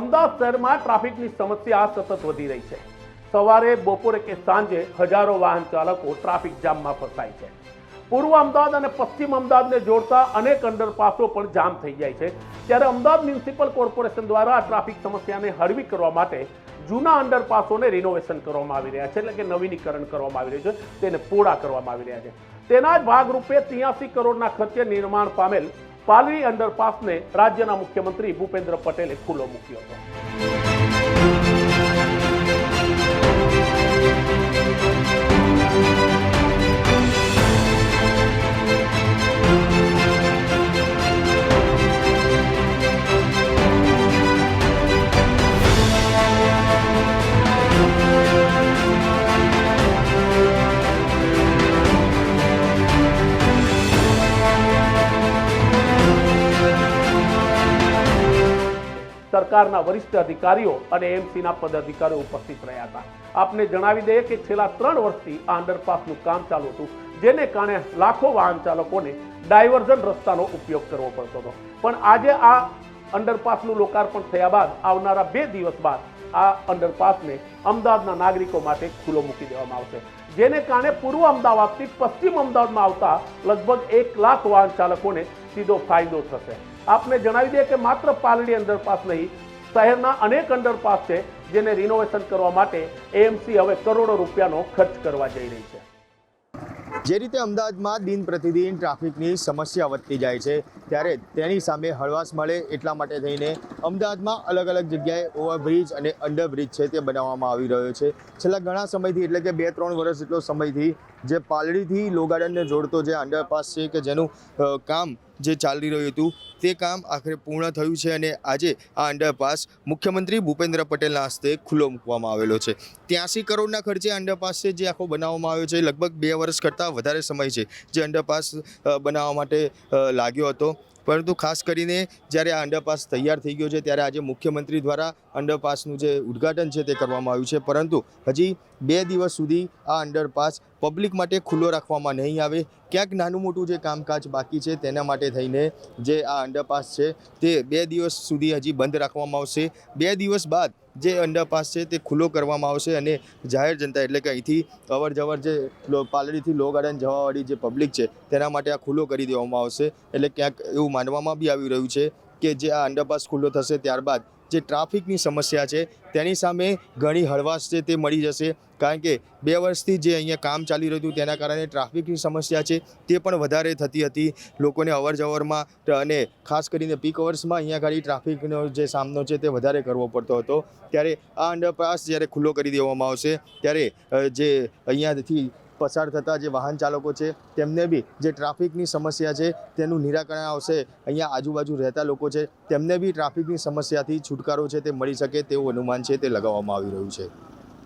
અમદાવાદ શહેરમાં ટ્રાફિકની સમસ્યા સતત વધી રહી છે. સવારે, બપોરે કે સાંજે હજારો વાહન ચાલકો ટ્રાફિક જામમાં ફસાય છે. પૂર્વ અમદાવાદ અને પશ્ચિમ અમદાવાદને જોડતા અનેક અંડરપાસો પણ જામ થઈ જાય છે. ત્યારે અમદાવાદ મ્યુનિસિપલ કોર્પોરેશન દ્વારા આ ટ્રાફિક સમસ્યાને હળવી કરવા માટે જૂના અંડરપાસોને રિનોવેશન કરવામાં આવી રહ્યા છે, એટલે કે નવીનીકરણ કરવામાં આવી રહ્યું છે, તેને પૂરા કરવામાં આવી રહ્યા છે. તેના જ ભાગરૂપે ત્યાસી કરોડના ખર્ચે નિર્માણ પામેલ પાલરી અંડરપાસને રાજ્યના મુખ્યમંત્રી ભૂપેન્દ્ર પટેલે ખુલ્લો મૂક્યો હતો. સરકારના વરિષ્ઠ અધિકારીઓ અને એમસીના પદાધિકારીઓ ઉપસ્થિત રહ્યા હતા. આપને જણાવી દઈએ કે છેલ્લા ત્રણ વર્ષથી આ અંડરપાસનું કામ ચાલુ હતું, જેને કારણે લાખો વાહન ચાલકોને ડાયવર્ઝન રસ્તાનો ઉપયોગ કરવો પડતો હતો. પણ આજે આ અંડરપાસનું લોકાર્પણ થયા બાદ, આવનારા બે દિવસ બાદ આ અંડરપાસને અમદાવાદના નાગરિકો માટે ખુલ્લો મૂકી દેવામાં આવશે. જેને કારણે પૂર્વ અમદાવાદથી પશ્ચિમ અમદાવાદમાં આવતા લગભગ એક લાખ વાહન ચાલકોને સીધો ફાયદો થશે. આપને જણાવી દઈએ કે માત્ર પાલડી અંડરપાસ નહીં, શહેરના અનેક અંડરપાસ છે જેને રિનોવેશન કરવા માટે એએમસી હવે કરોડો રૂપિયાનો ખર્ચ કરવા જઈ રહી છે. જે રીતે અમદાવાદમાં દિન પ્રતિદિન ટ્રાફિકની સમસ્યા વધતી જાય છે, ત્યારે તેની સામે હળવાશ મળે એટલા માટે થઈને અમદાવાદમાં અલગ અલગ જગ્યાએ ઓવરબ્રિજ અને અંડરબ્રિજ છે તે બનાવવામાં આવી રહ્યો છે. છેલ્લા ઘણા સમયથી, એટલે કે બે ત્રણ વર્ષ જેટલો સમયથી, જે પાલડીથી લોગાર્ડનને જોડતો જે અંડરપાસ છે કે જેનું કામ જે ચાલી રહ્યું હતું તે કામ આખરે પૂર્ણ થયું છે અને આજે આ અંડરપાસ મુખ્યમંત્રી ભૂપેન્દ્ર પટેલના હસ્તે ખુલ્લો મૂકવામાં આવેલો છે. ત્યાંસી કરોડના ખર્ચે અંડરપાસ છે જે આખો બનાવવામાં આવ્યો છે, લગભગ બે વર્ષ કરતાં વધારે સમય છે જે અંડરપાસ બનાવવા માટે લાગ્યો હતો. પરંતુ ખાસ કરીને જ્યારે આ અંડરપાસ તૈયાર થઈ ગયો છે, ત્યારે આજે મુખ્યમંત્રી દ્વારા અંડરપાસનું જે ઉદ્ઘાટન છે તે કરવામાં આવ્યું છે. પરંતુ હજી બે દિવસ સુધી આ અંડરપાસ પબ્લિક માટે ખુલ્લો રાખવામાં નહીં આવે. ક્યાંક નાનું મોટું જે કામકાજ બાકી છે તેના માટે થઈને જે આ અંડરપાસ છે તે બે દિવસ સુધી હજી બંધ રાખવામાં આવશે. બે દિવસ બાદ જે અંડરપાસ છે તે ખુલ્લો કરવામાં આવશે અને જાહેર જનતા એટલે કે અહીંથી અવર જવર જે પાલડીથી લો ગાર્ડન જવાવાળી જે પબ્લિક છે તેના માટે આ ખુલ્લો કરી દેવામાં આવશે. એટલે ક્યાંક એવું માનવામાં બી આવી રહ્યું છે કે જે આ અંડરપાસ ખુલ્લો થશે ત્યારબાદ જે ટ્રાફિકની સમસ્યા છે, તેની સામે ઘણી હળવાશ છે તે મળી જશે. કારણ કે બે વર્ષથી જે અહીંયા કામ ચાલી રહ્યું હતું, તેના કારણે ટ્રાફિકની સમસ્યા છે, તે પણ વધારે થતી હતી. લોકોને અવર જવરમાં અને ખાસ કરીને પીક અવર્સમાં અહીંયા ગાડી ટ્રાફિકનો જે સામનો છે, તે વધારે કરવો પડતો હતો. ત્યારે આ અંડરપાસ જ્યારે ખુલ્લો કરી દેવામાં આવશે, ત્યારે જે અહીંયાથી પસાર થતા જે વાહન ચાલકો છે, તેમને બી જે ટ્રાફિકની સમસ્યા છે, તેનું નિરાકરણ આવશે. અહીંયા આજુબાજુ રહેતા લોકો છે, તેમને બી ટ્રાફિકની સમસ્યાથી છુટકારો છે તે મળી શકે તેવું અનુમાન છે તે લગાવવામાં આવી રહ્યું છે.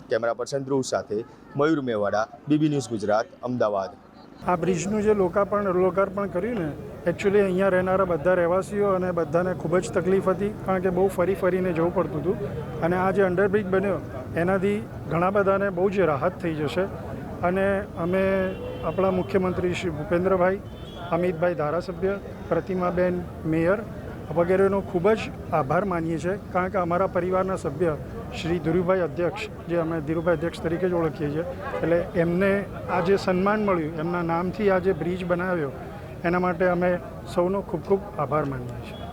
કેમેરા પર્સન ધ્રુવ સાથે મયુર મેવાડા, બીબી ન્યૂઝ ગુજરાત, અમદાવાદ. આ બ્રિજનું જે લોકાર્પણ લોકાર્પણ કર્યું ને એકચ્યુઅલી અહીંયા રહેનારા બધા રહેવાસીઓ અને બધાને ખૂબ જ તકલીફ હતી, કારણ કે બહુ ફરી ફરીને જવું પડતું હતું. અને આ જે અંડરબ્રિજ બન્યો, એનાથી ઘણા બધાને બહુ જ રાહત થઈ જશે. અને અમે આપણા મુખ્યમંત્રી શ્રી ભૂપેન્દ્રભાઈ, અમિતભાઈ ધારાસભ્ય, પ્રતિમાબેન મેયર વગેરેનો ખૂબ જ આભાર માનીએ છીએ. કારણ કે અમારા પરિવારના સભ્ય શ્રી ધીરુભાઈ અધ્યક્ષ, જે અમે ધીરુભાઈ અધ્યક્ષ તરીકે જ ઓળખીએ છીએ, એટલે એમને આ જે સન્માન મળ્યું, એમના નામથી આ જે બ્રિજ બનાવ્યો, એના માટે અમે સૌનો ખૂબ ખૂબ આભાર માનીએ છીએ.